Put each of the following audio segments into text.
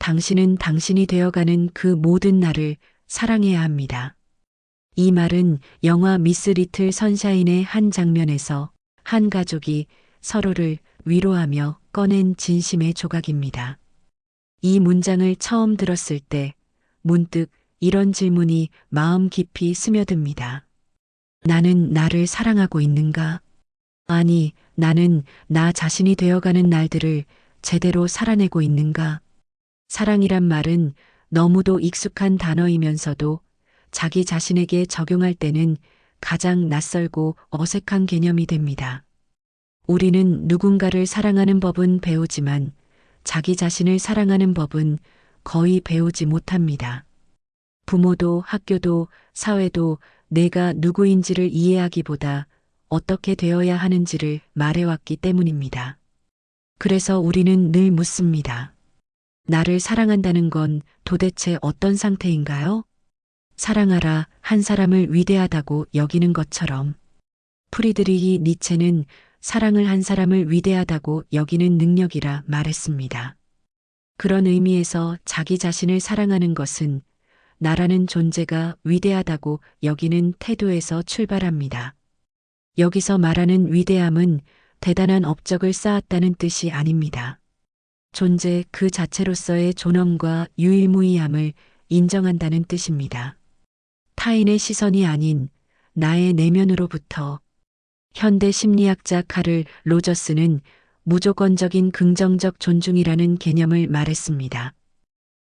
당신은 당신이 되어가는 그 모든 날을 사랑해야 합니다. 이 말은 영화 미스 리틀 선샤인의 한 장면에서 한 가족이 서로를 위로하며 꺼낸 진심의 조각입니다. 이 문장을 처음 들었을 때 문득 이런 질문이 마음 깊이 스며듭니다. 나는 나를 사랑하고 있는가? 아니, 나는 나 자신이 되어가는 날들을 제대로 살아내고 있는가? 사랑이란 말은 너무도 익숙한 단어이면서도 자기 자신에게 적용할 때는 가장 낯설고 어색한 개념이 됩니다. 우리는 누군가를 사랑하는 법은 배우지만 자기 자신을 사랑하는 법은 거의 배우지 못합니다. 부모도 학교도 사회도 내가 누구인지를 이해하기보다 어떻게 되어야 하는지를 말해왔기 때문입니다. 그래서 우리는 늘 묻습니다. 나를 사랑한다는 건 도대체 어떤 상태인가요? 사랑하라 한 사람을 위대하다고 여기는 것처럼 프리드리히 니체는 사랑을 한 사람을 위대하다고 여기는 능력이라 말했습니다. 그런 의미에서 자기 자신을 사랑하는 것은 나라는 존재가 위대하다고 여기는 태도에서 출발합니다. 여기서 말하는 위대함은 대단한 업적을 쌓았다는 뜻이 아닙니다. 존재 그 자체로서의 존엄과 유일무이함을 인정한다는 뜻입니다. 타인의 시선이 아닌 나의 내면으로부터 현대 심리학자 카를 로저스는 무조건적인 긍정적 존중이라는 개념을 말했습니다.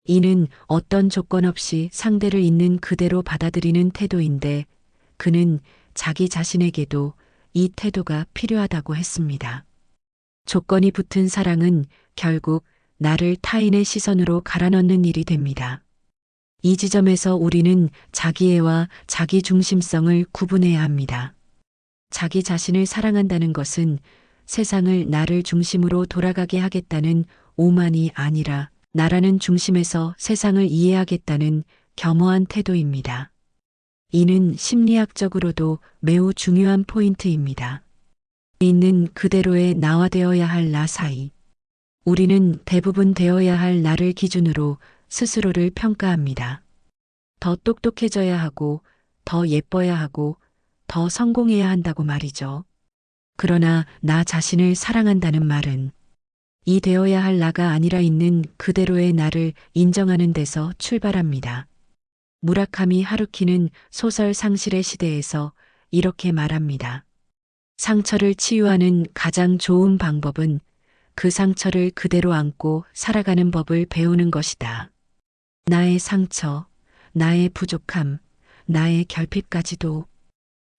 이는 어떤 조건 없이 상대를 있는 그대로 받아들이는 태도인데 그는 자기 자신에게도 이 태도가 필요하다고 했습니다. 조건이 붙은 사랑은 결국 나를 타인의 시선으로 갈아넣는 일이 됩니다. 이 지점에서 우리는 자기애와 자기 중심성을 구분해야 합니다. 자기 자신을 사랑한다는 것은 세상을 나를 중심으로 돌아가게 하겠다는 오만이 아니라 나라는 중심에서 세상을 이해하겠다는 겸허한 태도입니다. 이는 심리학적으로도 매우 중요한 포인트입니다. 있는 그대로의 나와 되어야 할 나 사이. 우리는 대부분 되어야 할 나를 기준으로 스스로를 평가합니다. 더 똑똑해져야 하고, 더 예뻐야 하고, 더 성공해야 한다고 말이죠. 그러나 나 자신을 사랑한다는 말은 이 되어야 할 나가 아니라 있는 그대로의 나를 인정하는 데서 출발합니다. 무라카미 하루키는 소설 상실의 시대에서 이렇게 말합니다. 상처를 치유하는 가장 좋은 방법은 그 상처를 그대로 안고 살아가는 법을 배우는 것이다. 나의 상처, 나의 부족함, 나의 결핍까지도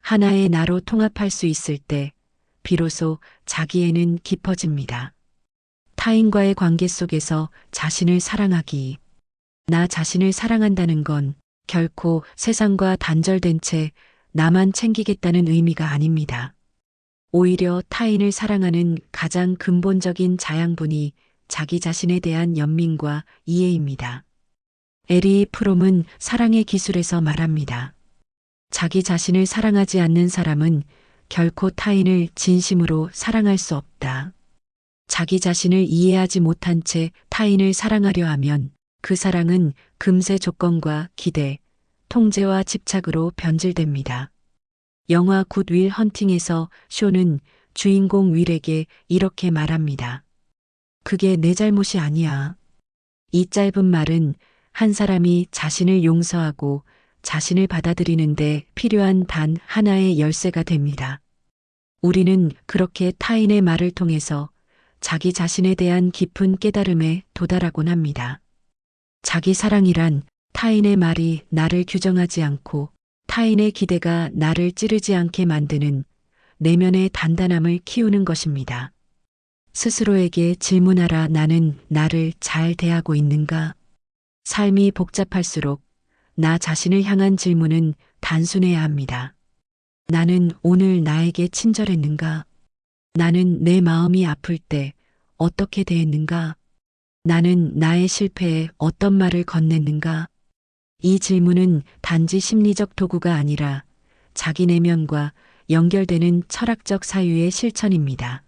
하나의 나로 통합할 수 있을 때 비로소 자기애는 깊어집니다. 타인과의 관계 속에서 자신을 사랑하기. 나 자신을 사랑한다는 건 결코 세상과 단절된 채 나만 챙기겠다는 의미가 아닙니다. 오히려 타인을 사랑하는 가장 근본적인 자양분이 자기 자신에 대한 연민과 이해입니다. 에리 프롬은 사랑의 기술에서 말합니다. 자기 자신을 사랑하지 않는 사람은 결코 타인을 진심으로 사랑할 수 없다. 자기 자신을 이해하지 못한 채 타인을 사랑하려 하면 그 사랑은 금세 조건과 기대, 통제와 집착으로 변질됩니다. 영화 굿윌 헌팅에서 쇼는 주인공 윌에게 이렇게 말합니다. 그게 내 잘못이 아니야. 이 짧은 말은 한 사람이 자신을 용서하고 자신을 받아들이는데 필요한 단 하나의 열쇠가 됩니다. 우리는 그렇게 타인의 말을 통해서 자기 자신에 대한 깊은 깨달음에 도달하곤 합니다. 자기 사랑이란 타인의 말이 나를 규정하지 않고 타인의 기대가 나를 찌르지 않게 만드는 내면의 단단함을 키우는 것입니다. 스스로에게 질문하라 나는 나를 잘 대하고 있는가? 삶이 복잡할수록 나 자신을 향한 질문은 단순해야 합니다. 나는 오늘 나에게 친절했는가? 나는 내 마음이 아플 때 어떻게 대했는가? 나는 나의 실패에 어떤 말을 건넸는가? 이 질문은 단지 심리적 도구가 아니라 자기 내면과 연결되는 철학적 사유의 실천입니다.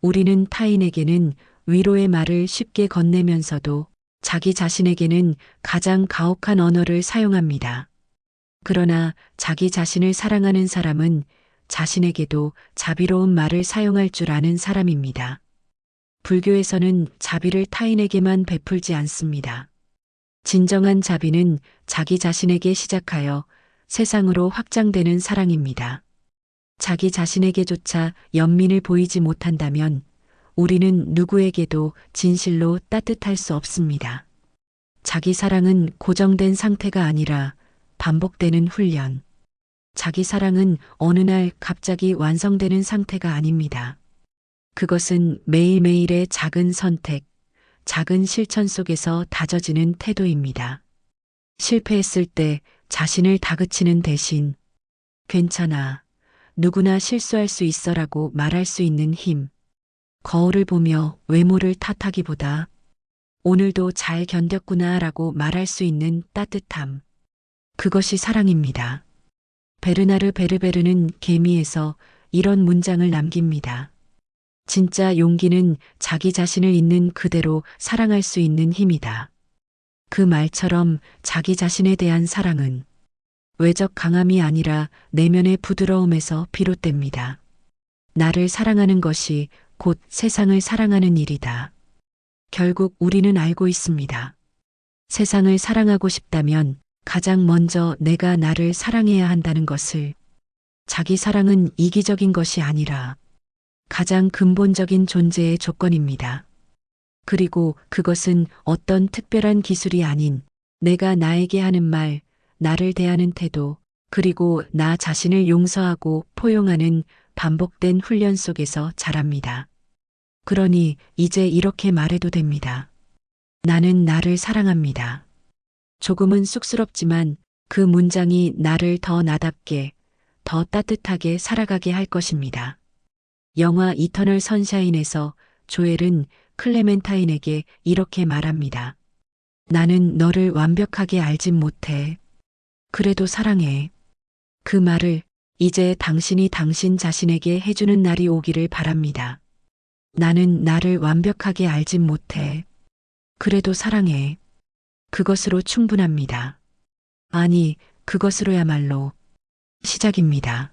우리는 타인에게는 위로의 말을 쉽게 건네면서도 자기 자신에게는 가장 가혹한 언어를 사용합니다. 그러나 자기 자신을 사랑하는 사람은 자신에게도 자비로운 말을 사용할 줄 아는 사람입니다. 불교에서는 자비를 타인에게만 베풀지 않습니다. 진정한 자비는 자기 자신에게 시작하여 세상으로 확장되는 사랑입니다. 자기 자신에게조차 연민을 보이지 못한다면 우리는 누구에게도 진실로 따뜻할 수 없습니다. 자기 사랑은 고정된 상태가 아니라 반복되는 훈련. 자기 사랑은 어느 날 갑자기 완성되는 상태가 아닙니다. 그것은 매일매일의 작은 선택, 작은 실천 속에서 다져지는 태도입니다. 실패했을 때 자신을 다그치는 대신 괜찮아. 누구나 실수할 수 있어라고 말할 수 있는 힘. 거울을 보며 외모를 탓하기보다 오늘도 잘 견뎠구나 라고 말할 수 있는 따뜻함. 그것이 사랑입니다. 베르나르 베르베르는 개미에서 이런 문장을 남깁니다. 진짜 용기는 자기 자신을 있는 그대로 사랑할 수 있는 힘이다. 그 말처럼 자기 자신에 대한 사랑은 외적 강함이 아니라 내면의 부드러움에서 비롯됩니다. 나를 사랑하는 것이 곧 세상을 사랑하는 일이다. 결국 우리는 알고 있습니다. 세상을 사랑하고 싶다면 가장 먼저 내가 나를 사랑해야 한다는 것을 자기 사랑은 이기적인 것이 아니라 가장 근본적인 존재의 조건입니다. 그리고 그것은 어떤 특별한 기술이 아닌 내가 나에게 하는 말, 나를 대하는 태도, 그리고 나 자신을 용서하고 포용하는 반복된 훈련 속에서 자랍니다. 그러니 이제 이렇게 말해도 됩니다. 나는 나를 사랑합니다. 조금은 쑥스럽지만 그 문장이 나를 더 나답게, 더 따뜻하게 살아가게 할 것입니다. 영화 이터널 선샤인에서 조엘은 클레멘타인에게 이렇게 말합니다. 나는 너를 완벽하게 알진 못해. 그래도 사랑해. 그 말을 이제 당신이 당신 자신에게 해주는 날이 오기를 바랍니다. 나는 나를 완벽하게 알진 못해. 그래도 사랑해. 그것으로 충분합니다. 아니, 그것으로야말로 시작입니다.